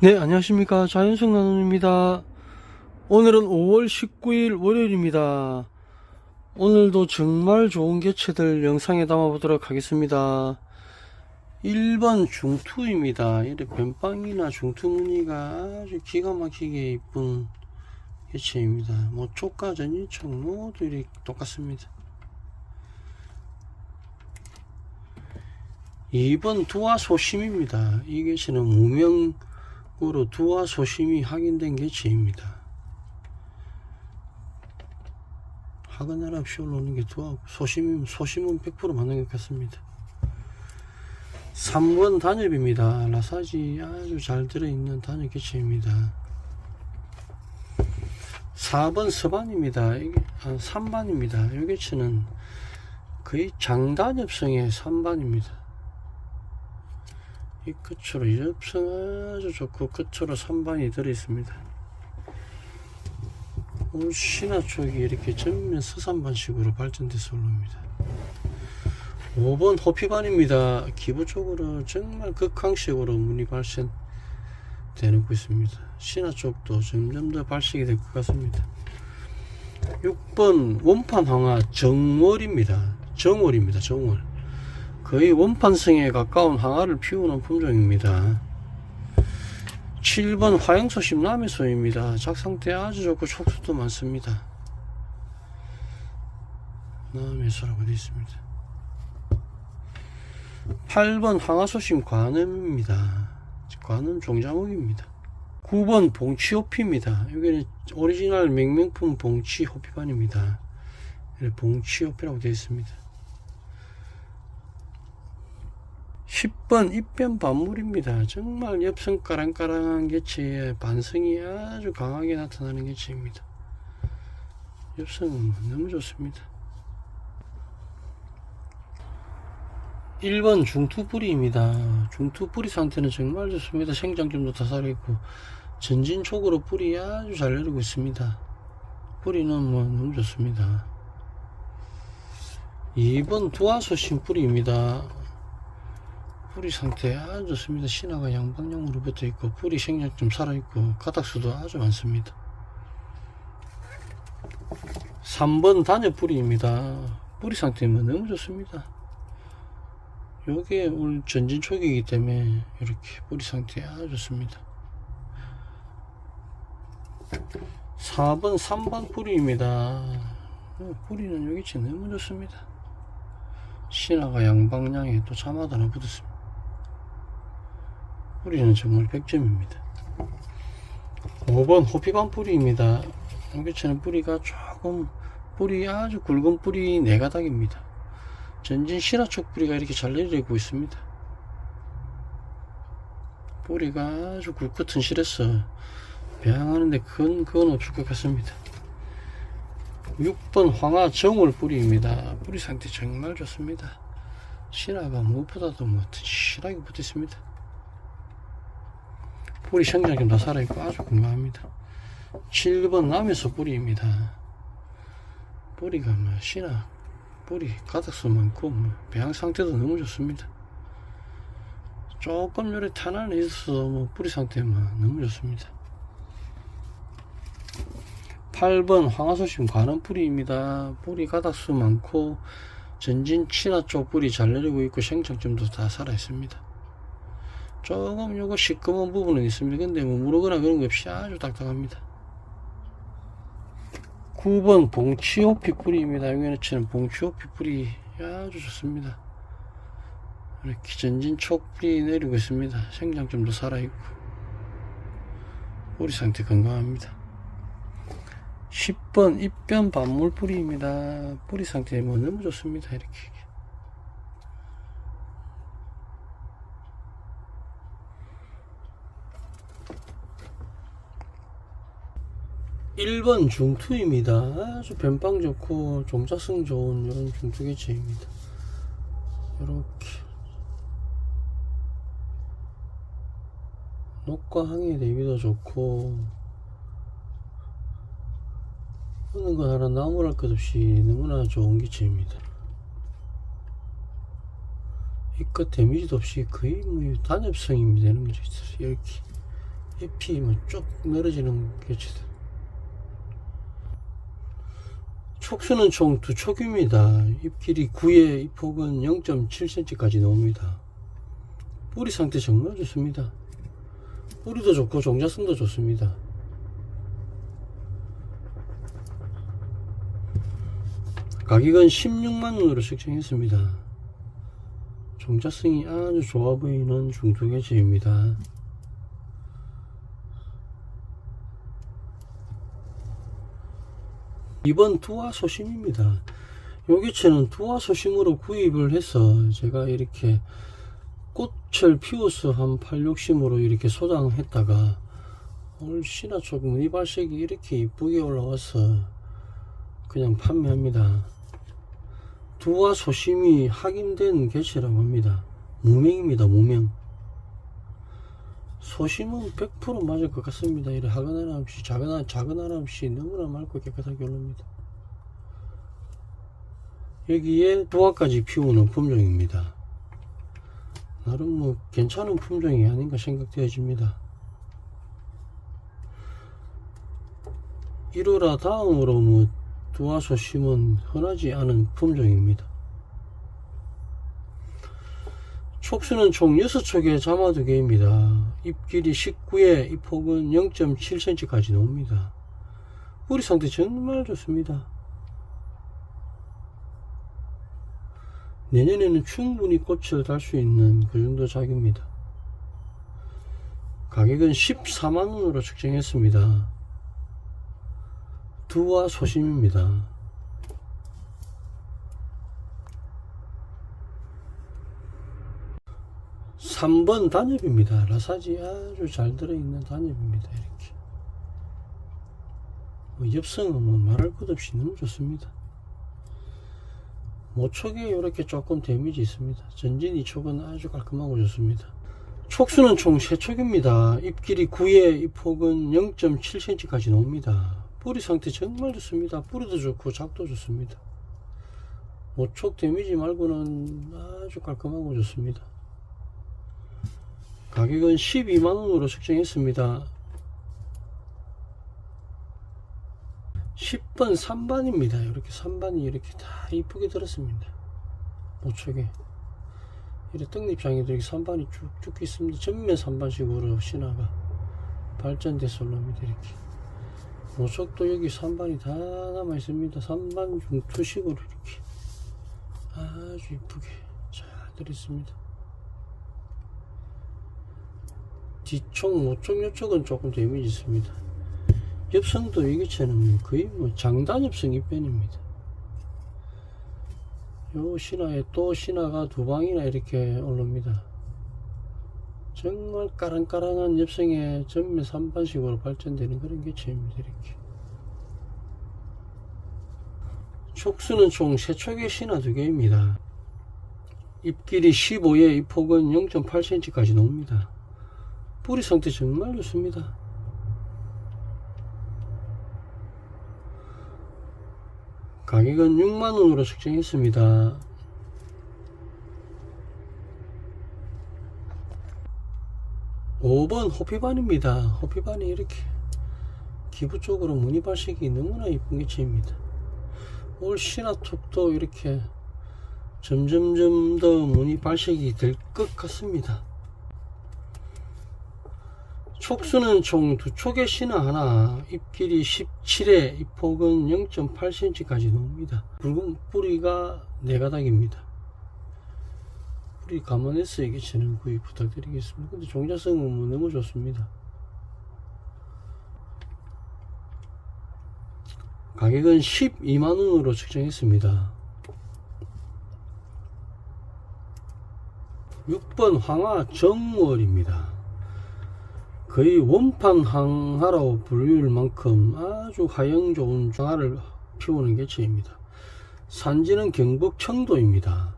네, 안녕하십니까. 자연성 나눔입니다. 오늘은 5월 19일 월요일입니다. 오늘도 정말 좋은 개체들 영상에 담아 보도록 하겠습니다. 1번 중투입니다. 이래 변빵이나 중투 무늬가 아주 기가 막히게 이쁜 개체입니다. 뭐 쪽과 전이쪽 모두 이렇게 똑같습니다. 2번 두화 소심입니다. 이 개체는 무명 으로 두화 소심이 확인된 개체입니다. 하그날 없이 올라오는 게 두화 소심이면 소심은 100% 맞는 것 같습니다. 3번 단엽입니다. 라사지 아주 잘 들어있는 단엽 개체입니다. 4번 서반입니다. 이게 아, 3반입니다. 이 개체는 거의 장단엽성의 3반입니다. 이 끝으로 엽성 아주 좋고 끝으로 3반이 들어 있습니다. 오늘 신화 쪽이 이렇게 전면 서산반식으로 발전돼서 올라옵니다. 5번 호피반입니다. 기부적으로 정말 극항식으로 문이 발생되고 있습니다. 신화 쪽도 점점 더 발식이 될 것 같습니다. 6번 원판 황화 정월입니다. 정월입니다. 정월. 거의 원판성에 가까운 항아를 피우는 품종입니다. 7번 화영소심 남해소입니다. 작상태 아주 좋고 촉수도 많습니다. 남해소라고 되어 있습니다. 8번 황화소심 관음입니다. 관음 종자목입니다. 9번 봉치 호피입니다. 여기는 오리지널 맹명품 봉치 호피반입니다. 봉치 호피라고 되어 있습니다. 10번 입변 반물입니다. 정말 엽성 까랑까랑한 개체의 반성이 아주 강하게 나타나는 개체입니다. 엽성은 너무 좋습니다. 1번 중투뿌리입니다. 중투뿌리 상태는 정말 좋습니다. 생장점도 다 살아있고 전진촉으로 뿌리 아주 잘 내리고 있습니다. 뿌리는 뭐 너무 좋습니다. 2번 두화소 신 뿌리입니다. 뿌리 상태 아주 좋습니다. 신화가 양방향으로 붙어 있고 뿌리 생장점 살아 있고 가닥수도 아주 많습니다. 3번 단엽 뿌리입니다. 뿌리 상태는 너무 좋습니다. 요게 오늘 전진촉이기 때문에 이렇게 뿌리 상태 아주 좋습니다. 4번 3번 뿌리입니다. 어, 뿌리는 여기 지 너무 좋습니다. 신화가 양방향에 또 자마다 하나 붙었습니다. 뿌리는 정말 100점입니다. 5번 호피반 뿌리입니다. 여기처럼 뿌리가 조금 뿌리 아주 굵은 뿌리 네 가닥입니다. 전진 실화촉 뿌리가 이렇게 잘 내리고 있습니다. 뿌리가 아주 굵고 튼실해서 배양하는데 큰 그건 없을 것 같습니다. 6번 황화 정월 뿌리입니다. 뿌리 상태 정말 좋습니다. 신화가 무엇보다도 뭐 튼실하게 붙어 있습니다. 뿌리 생장이 다 살아있고 아주 건강합니다. 7번 남에서 뿌리입니다. 뿌리가 뭐 신화 뿌리 가닥수 많고 뭐 배양 상태도 너무 좋습니다. 조금 요래 탄환이 있어서 뭐 뿌리 상태만 너무 좋습니다. 8번 황화소심 관원 뿌리입니다. 뿌리 가닥수 많고 전진 친화 쪽 뿌리 잘 내리고 있고 생장점도 다 살아 있습니다. 조금 요거 시꺼먼 부분은 있습니다. 근데 뭐 무르거나 그런 거 없이 아주 딱딱합니다. 9번 봉치호피 뿌리입니다. 여기는 봉치호피 뿌리 아주 좋습니다. 이렇게 전진 촉뿌리 내리고 있습니다. 생장점도 살아있고 뿌리 상태 건강합니다. 10번 입변 반물 뿌리입니다. 뿌리 상태 뭐 너무 좋습니다. 이렇게 1번 중투입니다. 아주 변방 좋고 종자성 좋은 이런 중투 개체입니다. 이렇게 녹과 항해 대비도 좋고 하는 거 하나 나무랄 것 없이 너무나 좋은 개체입니다. 이끝 데미지도 없이 거의 뭐 단엽성입니다. 이런. 이렇게 잎이 뭐쭉 늘어지는 개체들. 촉수는 총 두 촉입니다. 잎 길이 9에 잎 폭은 0.7cm까지 나옵니다. 뿌리 상태 정말 좋습니다. 뿌리도 좋고 종자성도 좋습니다. 가격은 16만원으로 책정했습니다. 종자성이 아주 좋아 보이는 중두개체입니다. 이번 두화 소심입니다. 요 개체는 두화 소심으로 구입을 해서 제가 이렇게 꽃을 피워서 한 8, 60으로 이렇게 소장했다가 오늘 신화촉 무늬 발색이 이렇게 이쁘게 올라와서 그냥 판매합니다. 두화 소심이 확인된 개체라고 합니다. 무명입니다, 무명. 소심은 100% 맞을 것 같습니다. 이래 하나 없이 작은 하나, 작은 없이 너무나 맑고 깨끗하게 올라옵니다. 여기에 두화까지 피우는 품종입니다. 나름 뭐 괜찮은 품종이 아닌가 생각되어집니다. 1호라 다음으로 뭐 두화 소심은 흔하지 않은 품종입니다. 촉수는 총 6촉에 자마 2개입니다. 잎 길이 19에 잎폭은 0.7cm까지 나옵니다. 뿌리 상태 정말 좋습니다. 내년에는 충분히 꽃을 달 수 있는 그 정도 작입니다. 가격은 14만원으로 책정했습니다. 두와 소심입니다. 3번 단엽입니다. 라사지 아주 잘 들어있는 단엽입니다. 이렇게. 뭐 엽성은 뭐 말할 것 없이 너무 좋습니다. 모촉에 이렇게 조금 데미지 있습니다. 전진 이촉은 아주 깔끔하고 좋습니다. 촉수는 총 3촉입니다. 잎길이 9에 잎폭은 0.7cm까지 나옵니다. 뿌리 상태 정말 좋습니다. 뿌리도 좋고 작도 좋습니다. 모촉 데미지 말고는 아주 깔끔하고 좋습니다. 가격은 12만원으로 책정했습니다. 10번 3반입니다. 이렇게 3반이 이렇게 다 이쁘게 들었습니다. 모촉에. 이렇게 떡잎장에도 이렇게 3반이 쭉쭉 있습니다. 전면 3반식으로 신화가 올라옵니다. 이렇게. 모촉도 여기 3반이 다 남아 있습니다. 3반 중투식으로 이렇게 아주 이쁘게 잘 들었습니다. 뒤쪽, 모쪽, 요쪽은 조금 데미지 있습니다. 엽성도 이게처럼 거의 뭐 장단 엽성 입변입니다. 요 신화에 또 신화가 두 방이나 이렇게 올라옵니다. 정말 까랑까랑한 엽성에 전면 3반식으로 발전되는 그런 개체입니다. 이렇게. 촉수는 총 3촉의 신화 두 개입니다. 잎길이 15에 잎폭은 0.8cm까지 나옵니다. 뿌리 상태 정말 좋습니다. 가격은 6만원으로 책정했습니다. 오번 호피반입니다. 호피반이 이렇게 기부 쪽으로 무늬 발색이 너무나 이쁜 개체입니다. 올 신화톡도 이렇게 점점점 더 무늬 발색이 될 것 같습니다. 촉수는 총 두 촉의 신화 하나, 잎길이 17에 잎폭은 0.8cm까지 나옵니다. 붉은 뿌리가 네 가닥입니다. 뿌리 감안해서 얘기치는 구입 부탁드리겠습니다. 근데 종자성은 뭐 너무 좋습니다. 가격은 12만원으로 책정했습니다. 6번 황화 정월입니다. 거의 원판 항하라고 불릴 만큼 아주 화형 좋은 항하를 피우는 개체입니다. 산지는 경북 청도입니다.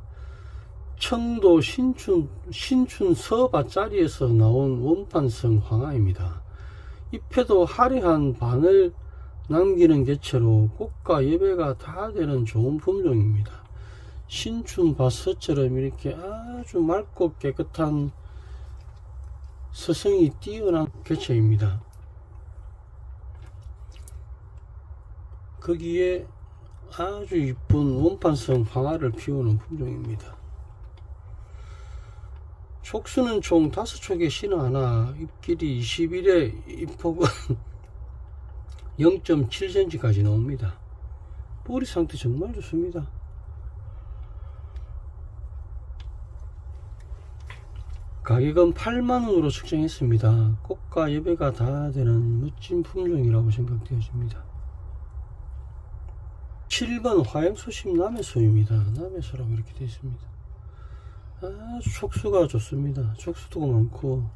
청도 신춘, 신춘 서밭자리에서 나온 원판성 황하입니다. 잎에도 화려한 반을 남기는 개체로 꽃과 예배가 다 되는 좋은 품종입니다. 신춘 밭처럼 이렇게 아주 맑고 깨끗한 서성이 뛰어난 개체입니다. 거기에 아주 이쁜 원판성 황화를 피우는 품종입니다. 촉수는 총 5촉에 신어 하나, 잎길이 20일에 잎폭은 0.7cm까지 나옵니다. 뿌리 상태 정말 좋습니다. 가격은 8만원으로 측정했습니다. 꽃과 예배가 다 되는 멋진 품종이라고 생각되어집니다. 7번 화양소심 남해소입니다. 남해소라고 이렇게 되어 있습니다. 아주 촉수가 좋습니다. 촉수도 많고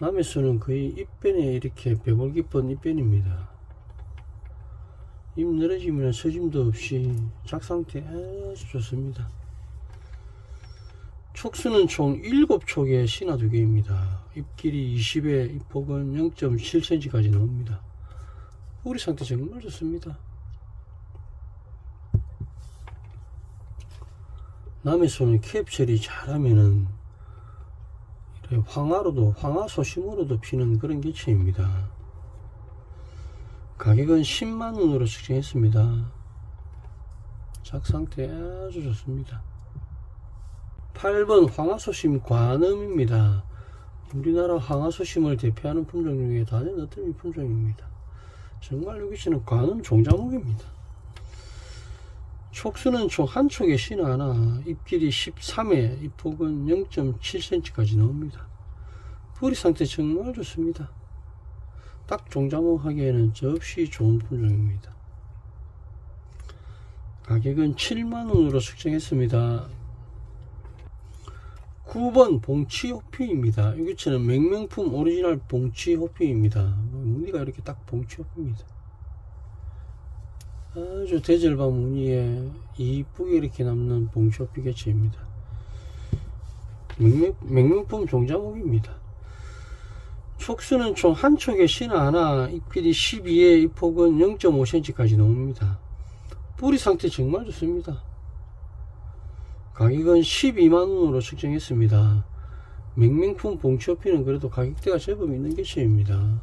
남해소는 거의 잎변에 이렇게 배골 깊은 잎변입니다. 잎 늘어짐이나 처짐도 없이 작상태 아주 좋습니다. 촉수는 총 7촉에 신화 2개입니다. 잎길이 20에 잎폭은 0.7cm까지 나옵니다. 뿌리 상태 정말 좋습니다. 남의 손은 캡처리 잘하면은 이렇게 황화로도 황화 소심으로도 피는 그런 개체입니다. 가격은 10만원으로 측정했습니다. 작 상태 아주 좋습니다. 8번 황화소심 관음입니다. 우리나라 황화소심을 대표하는 품종 중에 다른 어떤 품종입니다. 정말 여기서는 관음 종자목입니다. 촉수는 총한 촉에 신 하나, 잎길이 13에, 잎폭은 0.7cm까지 나옵니다. 뿌리 상태 정말 좋습니다. 딱 종자목 하기에는 접시 좋은 품종입니다. 가격은 7만원으로 측정했습니다. 9번 봉치 호피입니다. 이것처럼 맹명품 오리지널 봉치 호피입니다. 무늬가 이렇게 딱 봉치 호피입니다. 아주 대절반 무늬에 이쁘게 이렇게 남는 봉치 호피 개체입니다. 맹명, 맹명품 종자목입니다. 촉수는 총 한 촉에 신화 하나, 잎길이 12에 잎폭은 0.5cm까지 나옵니다. 뿌리 상태 정말 좋습니다. 가격은 12만원으로 측정했습니다. 맹맹품 봉치호피는 그래도 가격대가 제법 있는 개체입니다.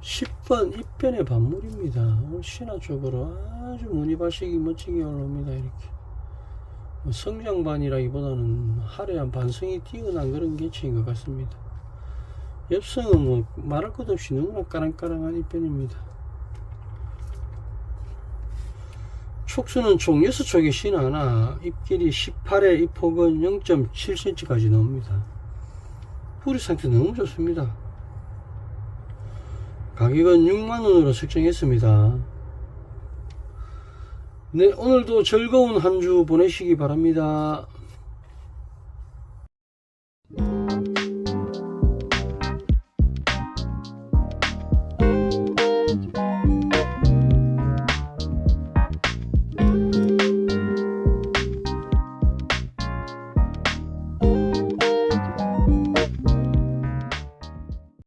10번 입변의 반물입니다. 신화 쪽으로 아주 무늬 발색이 멋지게 올라옵니다. 이렇게 뭐 성장반이라기보다는 화려한 반성이 뛰어난 그런 개체인 것 같습니다. 엽성은 뭐 말할 것 없이 너무나 까랑까랑한 입변입니다. 촉수는 총 6촉에 신 하나, 잎길이 18에 잎폭은 0.7cm까지 나옵니다. 뿌리 상태 너무 좋습니다. 가격은 6만원으로 책정했습니다. 네, 오늘도 즐거운 한 주 보내시기 바랍니다.